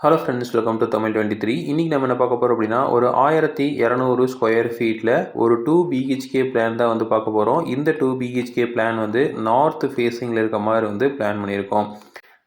Hello friends welcome to Tamil twenty three இன்றைக்கி நம்ம என்ன பார்க்க போகிறோம் அப்படின்னா ஒரு ஆயிரத்தி இரநூறு ஸ்கொயர் ஃபீட்டில் ஒரு டூ பிஹெச்கே பிளான் தான் வந்து பார்க்க போகிறோம் இந்த டூ பிஹெச்கே பிளான் வந்து நார்த் ஃபேஸிங்கில் இருக்க மாதிரி வந்து பிளான் பண்ணியிருக்கோம்.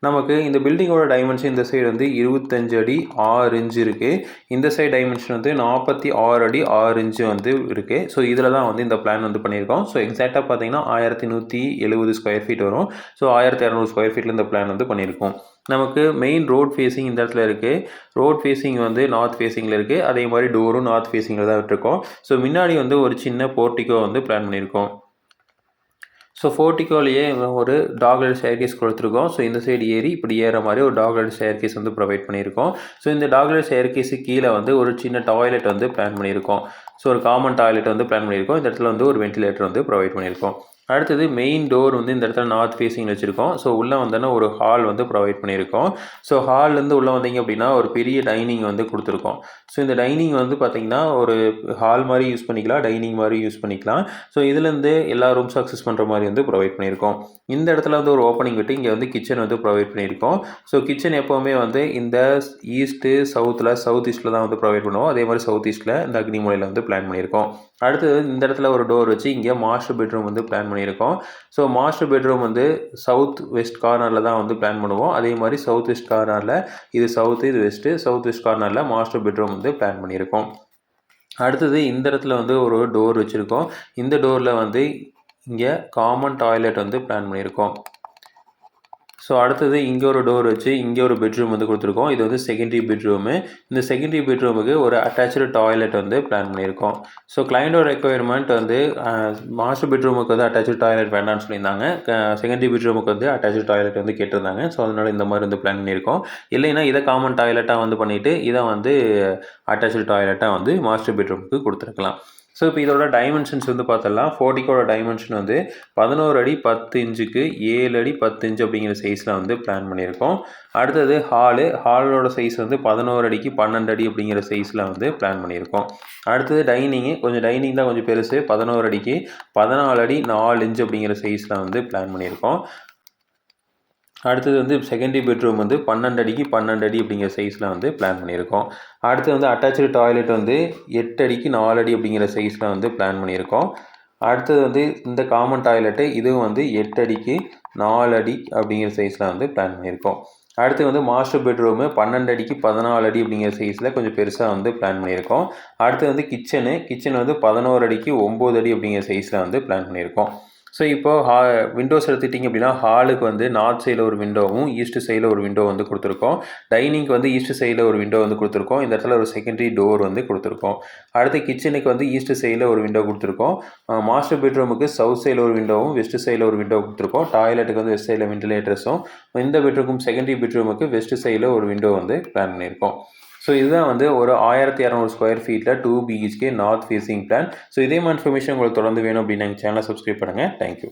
நமக்கு இந்த பில்டிங்கோட டைமென்ஷன் இந்த சைடு வந்து இருபத்தஞ்சு அடி ஆறு இன்ச்சு இருக்குது இந்த சைடு டைமென்ஷன் வந்து நாற்பத்தி ஆறு அடி ஆறு இன்ச்சு வந்து இருக்குது ஸோ இதில் தான் வந்து இந்த பிளான் வந்து பண்ணியிருக்கோம். ஸோ எக்ஸாக்டாக பார்த்தீங்கன்னா ஆயிரத்தி நூற்றி எழுபது ஸ்கொயர் ஃபீட் வரும். ஸோ ஆயிரத்தி இரநூறு ஸ்கொயர் ஃபீட்டில் இந்த பிளான் வந்து பண்ணியிருக்கோம். நமக்கு மெயின் ரோட் ஃபேஸிங் இந்த இடத்துல இருக்குது ரோட் ஃபேஸிங் வந்து நார்த் ஃபேஸிங்கில் இருக்குது அதே மாதிரி டோரும் நார்த் ஃபேஸிங்கில் தான் விட்டுருக்கோம். ஸோ முன்னாடி வந்து ஒரு சின்ன போர்ட்டிக்கோ வந்து பிளான் பண்ணியிருக்கோம். ஸோ ஃபோர்ட்டிக்கோலேயே ஒரு டாக்லெட் செயற்கேஸ் கொடுத்துருக்கோம். ஸோ இந்த சைடு ஏறி இப்படி ஏற மாதிரி ஒரு டாக்லெட் செயற்கேஸ் வந்து ப்ரொவைட் பண்ணியிருக்கோம். ஸோ இந்த டாக்லெட் செயற்கேஸு கீழே வந்து ஒரு சின்ன டாய்லெட் வந்து பிளான் பண்ணியிருக்கோம். ஸோ ஒரு காமன் டாய்லெட் வந்து பிளான் பண்ணியிருக்கோம். இந்த இடத்துல வந்து ஒரு வென்டிலேட்டர் வந்து ப்ரொவைட் பண்ணியிருக்கோம். அடுத்தது மெயின் டோர் வந்து இந்த இடத்துல நார்த் ஃபேஸிங் வச்சுருக்கோம். ஸோ உள்ளே வந்தோன்னா ஒரு ஹால் வந்து ப்ரொவைட் பண்ணியிருக்கோம். ஸோ ஹால்லேருந்து உள்ளே வந்தீங்க அப்படின்னா ஒரு பெரிய டைனிங் வந்து கொடுத்துருக்கோம். ஸோ இந்த டைனிங் வந்து பார்த்திங்கன்னா ஒரு ஹால் மாதிரி யூஸ் பண்ணிக்கலாம் டைனிங் மாதிரி யூஸ் பண்ணிக்கலாம். ஸோ இதுலேருந்து எல்லா ரூம்ஸும் அக்சஸ் பண்ணுற மாதிரி வந்து ப்ரொவைட் பண்ணியிருக்கோம். இந்த இடத்துல வந்து ஒரு ஓப்பனிங் விட்டு இங்கே வந்து கிச்சன் வந்து ப்ரொவைட் பண்ணியிருக்கோம். ஸோ கிச்சன் எப்போவுமே வந்து இந்த ஈஸ்ட்டு சவுத்தில் சவுத் ஈஸ்ட்டில் தான் வந்து ப்ரொவைட் பண்ணுவோம். அதே மாதிரி சவுத் ஈஸ்ட்டில் இந்த அக்னி மூலையில் வந்து பிளான் பண்ணியிருக்கோம். அடுத்தது இந்த இடத்துல ஒரு டோர் வச்சு இங்கே மாஸ்டர் பெட்ரூம் வந்து பிளான் பண்ணியிருக்கோம். ஸோ மாஸ்டர் பெட்ரூம் வந்து சவுத் வெஸ்ட் கார்னரில் தான் வந்து பிளான் பண்ணுவோம். அதே மாதிரி சவுத் வெஸ்ட் கார்னரில் இது சவுத்து இது வெஸ்ட்டு சவுத் வெஸ்ட் கார்னரில் மாஸ்டர் பெட்ரூம் வந்து பிளான் பண்ணியிருக்கோம். அடுத்தது இந்த இடத்துல வந்து ஒரு டோர் வச்சுருக்கோம். இந்த டோரில் வந்து இங்கே காமன் டாய்லெட் வந்து பிளான் பண்ணியிருக்கோம். ஸோ அடுத்தது இங்கே ஒரு டோர் வச்சு இங்கே ஒரு பெட்ரூம் வந்து கொடுத்துருக்கோம். இது வந்து செகண்டரி பெட்ரூமு இந்த செகண்டரி பெட்ரூமுக்கு ஒரு அட்டாச்சு டாய்லெட் வந்து பிளான் பண்ணியிருக்கோம். ஸோ கிளைண்டோட ரெக்குயர்மெண்ட் வந்து மாஸ்டர் பெட்ரூமுக்கு வந்து அட்டாச்சு டாய்லெட் வேண்டாம்னு சொல்லியிருந்தாங்க. செகண்டரி பெட்ரூமுக்கு வந்து அட்டாச்சு டாய்லெட் வந்து கேட்டிருந்தாங்க. ஸோ அதனால் இந்த மாதிரி வந்து பிளான் பண்ணியிருக்கோம். இல்லைன்னா இதை காமன் டாய்லெட்டாக வந்து பண்ணிவிட்டு இதை வந்து அட்டாச்சு டாய்லெட்டாக வந்து மாஸ்டர் பெட்ரூமுக்கு கொடுத்துருக்கலாம். ஸோ இப்போ இதோட டைமென்ஷன்ஸ் வந்து பார்த்தலாம் ஃபோர்டிக்கோட டைமென்ஷன் வந்து பதினோரு அடி பத்து இன்ச்சுக்கு ஏழு அடி பத்து இன்ச்சு அப்படிங்கிற சைஸில் வந்து பிளான் பண்ணியிருக்கோம். அடுத்தது ஹாலு ஹாலோட சைஸ் வந்து பதினோரு அடிக்கு பன்னெண்டு அடி அப்படிங்கிற சைஸில் வந்து பிளான் பண்ணியிருக்கோம். அடுத்தது டைனிங்கு கொஞ்சம் டைனிங் தான் கொஞ்சம் பெருசு. பதினோரு அடிக்கு பதினாலு அடி நாலு இன்ச்சு அப்படிங்கிற சைஸில் வந்து பிளான் பண்ணியிருக்கோம். அடுத்தது வந்து செகண்டரி பெட்ரூம் வந்து பன்னெண்டு அடிக்கு பன்னெண்டு அடி அப்படிங்கிற சைஸில் வந்து பிளான் பண்ணியிருக்கோம். அடுத்து வந்து அட்டாச்சு டாய்லெட் வந்து எட்டு அடிக்கு நாலு அடி அப்படிங்கிற சைஸில் வந்து பிளான் பண்ணியிருக்கோம். அடுத்தது வந்து இந்த காமன் டாய்லெட்டு இதுவும் வந்து எட்டு அடிக்கு நாலு அடி அப்படிங்கிற சைஸில் வந்து பிளான் பண்ணியிருக்கோம். அடுத்து வந்து மாஸ்டர் பெட்ரூமு பன்னெண்டு அடிக்கு பதினாலு அடி அப்படிங்கிற சைஸில் கொஞ்சம் பெருசாக வந்து பிளான் பண்ணியிருக்கோம். அடுத்து வந்து கிச்சனு கிச்சன் வந்து பதினோரு அடிக்கு ஒம்பது அடி அப்படிங்கிற சைஸில் வந்து பிளான் பண்ணியிருக்கோம். ஸோ இப்போது ஹா விண்டோஸ் எடுத்துட்டிங்க அப்படின்னா ஹாலுக்கு வந்து நார்த் சைடில் ஒரு விண்டோவும் ஈஸ்ட் சைடில் ஒரு விண்டோ வந்து கொடுத்துருக்கோம். டைனிங்க்கு வந்து ஈஸ்ட் சைடில் ஒரு விண்டோ வந்து கொடுத்துருக்கோம். இந்த இடத்துல ஒரு செகண்டரி டோர் வந்து கொடுத்துருக்கோம். அடுத்து கிச்சனுக்கு வந்து ஈஸ்ட் சைடில் ஒரு விண்டோ கொடுத்துருக்கோம். மாஸ்டர் பெட்ரூமுக்கு சவுத் சைடில் ஒரு விண்டோவும் வெஸ்ட் சைடில் ஒரு விண்டோ கொடுத்துருக்கோம். டாய்லெட்டுக்கு வந்து வெஸ்ட் சைடில் வென்டிலேட்டர்ஸும் இந்த பெட்ரூமுக்கும் செகண்டரி பெட்ரூமுக்கு வெஸ்ட் சைடில் ஒரு விண்டோ வந்து பிளான் பண்ணியிருக்கோம். ஸோ இதுதான் வந்து ஒரு ஆயிரத்தி இரநூறு ஸ்கொயர் ஃபீட்டில் two BHK north facing plan so இதே மாதிரி இன்ஃபர்மேஷன் உங்களுக்கு தொடர்ந்து வேணும் அப்படின்னு எங்கள் சேனலை சப்ஸ்கிரைப் பண்ணுங்கள் தேங்க்யூ